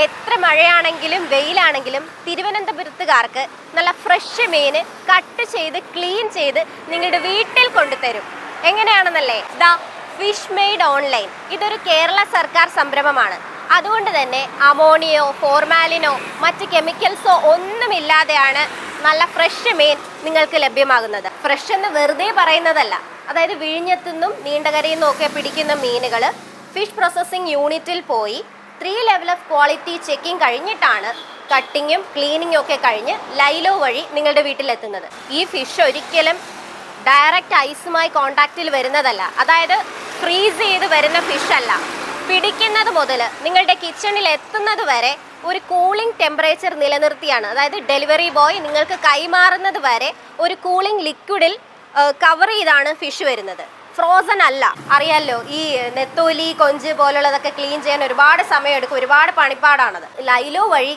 എത്ര മഴയാണെങ്കിലും വെയിലാണെങ്കിലും തിരുവനന്തപുരത്തുകാർക്ക് നല്ല ഫ്രഷ് മീൻ കട്ട് ചെയ്ത് ക്ലീൻ ചെയ്ത് നിങ്ങളുടെ വീട്ടിൽ കൊണ്ടുതരും. എങ്ങനെയാണെന്നല്ലേ? ദ ഫിഷ് മെയ്ഡ് ഓൺലൈൻ ഇതൊരു കേരള സർക്കാർ സംരംഭമാണ്. അതുകൊണ്ട് തന്നെ അമോണിയോ ഫോർമാലിനോ മറ്റ് കെമിക്കൽസോ ഒന്നുമില്ലാതെയാണ് നല്ല ഫ്രഷ് മീൻ നിങ്ങൾക്ക് ലഭ്യമാകുന്നത്. ഫ്രഷ് എന്ന് വെറുതെ പറയുന്നതല്ല. അതായത് വിഴിഞ്ഞത്തുനിന്നും നീണ്ടകരയിൽ നിന്നും ഒക്കെ പിടിക്കുന്ന മീനുകൾ ഫിഷ് പ്രോസസ്സിംഗ് യൂണിറ്റിൽ പോയി three level of quality checking കഴിഞ്ഞിട്ടാണ് കട്ടിങ്ങും ക്ലീനിങ്ങും ഒക്കെ കഴിഞ്ഞ് ലൈലോ വഴി നിങ്ങളുടെ വീട്ടിലെത്തുന്നത്. ഈ ഫിഷ് ഒരിക്കലും ഡയറക്റ്റ് ഐസുമായി കോണ്ടാക്റ്റിൽ വരുന്നതല്ല. അതായത് ഫ്രീസ് ചെയ്ത് വരുന്ന ഫിഷ് അല്ല. പിടിക്കുന്നത് മുതൽ നിങ്ങളുടെ കിച്ചണിൽ എത്തുന്നത് വരെ ഒരു കൂളിംഗ് ടെമ്പറേച്ചർ നിലനിർത്തിയാണ്. അതായത് ഡെലിവറി ബോയ് നിങ്ങൾക്ക് കൈമാറുന്നത് വരെ ഒരു കൂളിംഗ് ലിക്വിഡിൽ കവർ ചെയ്താണ് ഫിഷ് വരുന്നത്. ഫ്രോസൺ അല്ല. അറിയാലോ ഈ നെത്തോലി കൊഞ്ച് പോലുള്ളതൊക്കെ ക്ലീൻ ചെയ്യാൻ ഒരുപാട് സമയമെടുക്കും. ഒരുപാട് പണിപ്പാടാണത്. ലൈലോ വഴി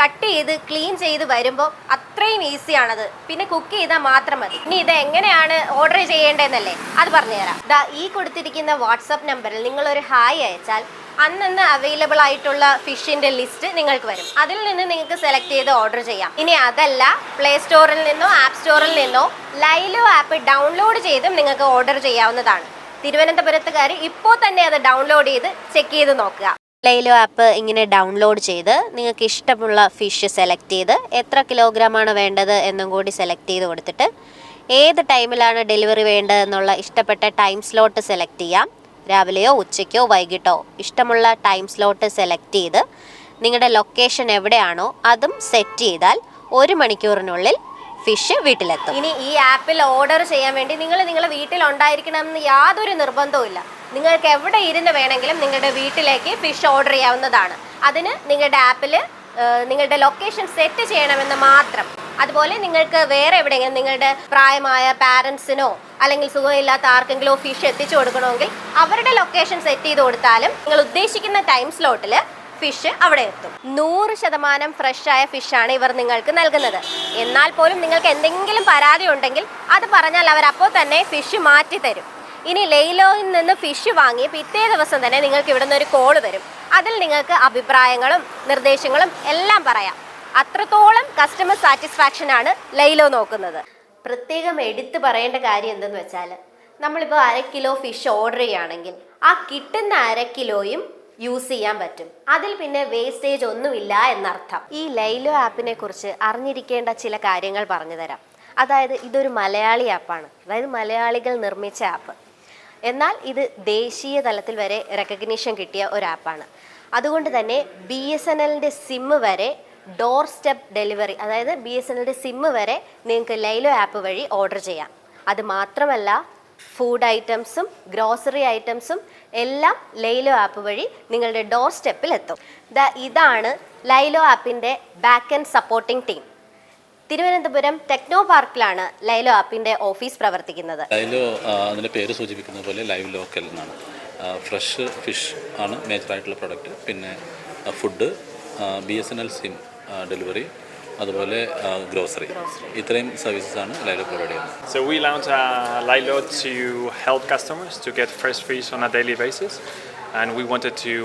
കട്ട് ചെയ്ത് ക്ലീൻ ചെയ്ത് വരുമ്പോൾ അത്രയും ഈസിയാണത് പിന്നെ കുക്ക് ചെയ്താൽ മാത്രം മതി. ഇനി ഇത് എങ്ങനെയാണ് ഓർഡർ ചെയ്യേണ്ടതെന്നല്ലേ? അത് പറഞ്ഞുതരാം. ദാ ഈ കൊടുത്തിരിക്കുന്ന വാട്സപ്പ് നമ്പറിൽ നിങ്ങളൊരു ഹായ് അയച്ചാൽ അന്നന്ന് അവൈലബിൾ ആയിട്ടുള്ള ഫിഷിന്റെ ലിസ്റ്റ് നിങ്ങൾക്ക് വരും. അതിൽ നിന്ന് നിങ്ങൾക്ക് സെലക്ട് ചെയ്ത് ഓർഡർ ചെയ്യാം. ഇനി അതല്ല പ്ലേ സ്റ്റോറിൽ നിന്നോ ആപ്പ് സ്റ്റോറിൽ നിന്നോ ലൈലോ ആപ്പ് ഡൗൺലോഡ് ചെയ്തും നിങ്ങൾക്ക് ഓർഡർ ചെയ്യാവുന്നതാണ്. തിരുവനന്തപുരത്തുകാർ ഇപ്പോൾ തന്നെ അത് ഡൗൺലോഡ് ചെയ്ത് ചെക്ക് ചെയ്ത് നോക്കുക. ലൈലോ ആപ്പ് ഇങ്ങനെ ഡൗൺലോഡ് ചെയ്ത് നിങ്ങൾക്ക് ഇഷ്ടമുള്ള ഫിഷ് സെലക്ട് ചെയ്ത് എത്ര കിലോഗ്രാം ആണ് വേണ്ടത് എന്നും കൂടി സെലക്ട് ചെയ്ത് കൊടുത്തിട്ട് ഏത് ടൈമിലാണ് ഡെലിവറി വേണ്ടതെന്നുള്ള ഇഷ്ടപ്പെട്ട ടൈം സ്ലോട്ട് സെലക്ട് ചെയ്യാം. രാവിലെയോ ഉച്ചയ്ക്കോ വൈകിട്ടോ ഇഷ്ടമുള്ള ടൈം സ്ലോട്ട് സെലക്ട് ചെയ്ത് നിങ്ങളുടെ ലൊക്കേഷൻ എവിടെയാണോ അതും സെറ്റ് ചെയ്താൽ ഒരു മണിക്കൂറിനുള്ളിൽ ഫിഷ് വീട്ടിലെത്തും. ഇനി ഈ ആപ്പിൽ ഓർഡർ ചെയ്യാൻ വേണ്ടി നിങ്ങൾ നിങ്ങളുടെ വീട്ടിൽ ഉണ്ടായിരിക്കണം എന്ന് യാതൊരു നിർബന്ധവും ഇല്ല. നിങ്ങൾക്ക് എവിടെ ഇരുന്ന് വേണമെങ്കിലും നിങ്ങളുടെ വീട്ടിലേക്ക് ഫിഷ് ഓർഡർ ചെയ്യാവുന്നതാണ്. അതിന് നിങ്ങളുടെ ആപ്പിൽ നിങ്ങളുടെ ലൊക്കേഷൻ സെറ്റ് ചെയ്യണമെന്ന് മാത്രം അതുപോലെ നിങ്ങൾക്ക് വേറെ എവിടെയെങ്കിലും നിങ്ങളുടെ പ്രായമായ പാരൻസിനോ അല്ലെങ്കിൽ സുഖമില്ലാത്ത ആർക്കെങ്കിലും ഫിഷ് എത്തിച്ചു കൊടുക്കണമെങ്കിൽ അവരുടെ ലൊക്കേഷൻ സെറ്റ് ചെയ്ത് കൊടുത്താലും നിങ്ങൾ ഉദ്ദേശിക്കുന്ന ടൈം സ്ലോട്ടിൽ ഫിഷ് അവിടെ എത്തും. നൂറ് ശതമാനം ഫ്രഷായ ഫിഷാണ് ഇവർ നിങ്ങൾക്ക് നൽകുന്നത്. എന്നാൽ പോലും നിങ്ങൾക്ക് എന്തെങ്കിലും പരാതി ഉണ്ടെങ്കിൽ അത് പറഞ്ഞാൽ അവർ അപ്പോൾ തന്നെ ഫിഷ് മാറ്റി തരും. ഇനി ലെയ്ലോയിൽ നിന്ന് ഫിഷ് വാങ്ങി പിറ്റേ ദിവസം തന്നെ നിങ്ങൾക്ക് ഇവിടുന്ന് ഒരു കോൾ വരും. അതിൽ നിങ്ങൾക്ക് അഭിപ്രായങ്ങളും നിർദ്ദേശങ്ങളും എല്ലാം പറയാം. അത്രത്തോളം കസ്റ്റമർ സാറ്റിസ്ഫാക്ഷൻ ആണ് ലൈലോ നോക്കുന്നത്. പ്രത്യേകം എടുത്തു പറയേണ്ട കാര്യം എന്തെന്ന് വെച്ചാൽ നമ്മളിപ്പോൾ അര കിലോ ഫിഷ് ഓർഡർ ചെയ്യുകയാണെങ്കിൽ ആ കിട്ടുന്ന അര കിലോയും യൂസ് ചെയ്യാൻ പറ്റും. അതിൽ പിന്നെ വേസ്റ്റേജ് ഒന്നുമില്ല എന്നർത്ഥം. ഈ ലൈലോ ആപ്പിനെ കുറിച്ച് അറിഞ്ഞിരിക്കേണ്ട ചില കാര്യങ്ങൾ പറഞ്ഞു തരാം. അതായത് ഇതൊരു മലയാളി ആപ്പാണ് അതായത് മലയാളികൾ നിർമ്മിച്ച ആപ്പ് എന്നാൽ ഇത് ദേശീയ തലത്തിൽ വരെ റെക്കഗ്നീഷൻ കിട്ടിയ ഒരു ആപ്പാണ് അതുകൊണ്ട് തന്നെ ബി എസ് എൻ എല്ലിന്റെ സിമ്മ് വരെ ഡോർ സ്റ്റെപ്പ് ഡെലിവറി അതായത് ബി എസ് എൻ എല്ലിന്റെ സിമ്മ് വരെ നിങ്ങൾക്ക് ലൈലോ ആപ്പ് വഴി ഓർഡർ ചെയ്യാം. അത് മാത്രമല്ല ഫുഡ് ഐറ്റംസും ഗ്രോസറി ഐറ്റംസും എല്ലാം ലൈലോ ആപ്പ് വഴി നിങ്ങളുടെ ഡോർ സ്റ്റെപ്പിൽ എത്തും. ദ ഇതാണ് ലൈലോ ആപ്പിന്റെ back and supporting team Thiruvananthapuram techno പാർക്കിലാണ് ലൈലോ ആപ്പിന്റെ ഓഫീസ് പ്രവർത്തിക്കുന്നത്. ലൈലോ അതിന്റെ പേര് സൂചിപ്പിക്കുന്ന പോലെ ലൈവ് ലോക്കൽ എന്നാണ്. ഫ്രഷ് ഫിഷ് ആണ് മേജറായിട്ടുള്ള പ്രൊഡക്റ്റ് പിന്നെ food B S N L sim delivery അതുപോലെ ഗ്രോസറി. ഇത്രയും സർവീസസ് ആണ് ലൈലോ പ്രൊവൈഡ് ചെയ്യുന്നത്. So we launch Lilo to help customers to get fresh fish on a daily basis and we we to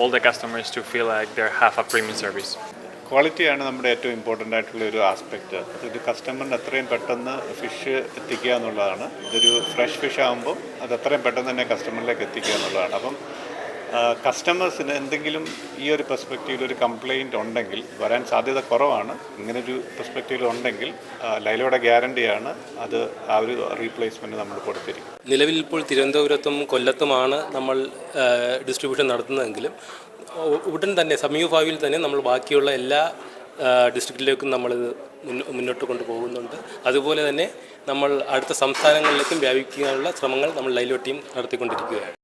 all the customers to feel like they have a premium service. ക്വാളിറ്റിയാണ് നമ്മുടെ ഏറ്റവും important ആയിട്ടുള്ള ഒരു aspect ഇത് കസ്റ്റമറിന് എത്രയും പെട്ടെന്ന് fish എത്തിക്കുക എന്നുള്ളതാണ്. ഇതൊരു ഫ്രഷ് ഫിഷ് ആകുമ്പോൾ അത് എത്രയും പെട്ടെന്ന് തന്നെ കസ്റ്റമറിലേക്ക് എത്തിക്കുക എന്നുള്ളതാണ്. അപ്പം കസ്റ്റമേഴ്സിന് എന്തെങ്കിലും ഈ ഒരു പെർസ്പെക്റ്റീവിൽ ഒരു കംപ്ലൈന്റ് ഉണ്ടെങ്കിൽ വരാൻ സാധ്യത കുറവാണ്. ഇങ്ങനൊരു പെർസ്പെക്റ്റീവിൽ ഉണ്ടെങ്കിൽ ലൈലയുടെ ഗ്യാരണ്ടിയാണ് അത് ആ ഒരു റീപ്ലേസ്മെന്റ് നമ്മൾ കൊടുത്തിരിക്കും നിലവിൽ ഇപ്പോൾ തിരുവനന്തപുരത്തും കൊല്ലത്തുമാണ് നമ്മൾ ഡിസ്ട്രിബ്യൂഷൻ നടത്തുന്നതെങ്കിലും ഉടൻ തന്നെ സമീപഭാവിയിൽ തന്നെ നമ്മൾ ബാക്കിയുള്ള എല്ലാ ഡിസ്ട്രിക്റ്റിലേക്കും നമ്മളിത് മുന്നോട്ട് കൊണ്ടുപോകുന്നുണ്ട്. അതുപോലെ തന്നെ നമ്മൾ അടുത്ത സംസ്ഥാനങ്ങളിലേക്കും വ്യാപിക്കാനുള്ള ശ്രമങ്ങൾ നമ്മൾ ലൈലോ ടീം നടത്തിക്കൊണ്ടിരിക്കുകയാണ്.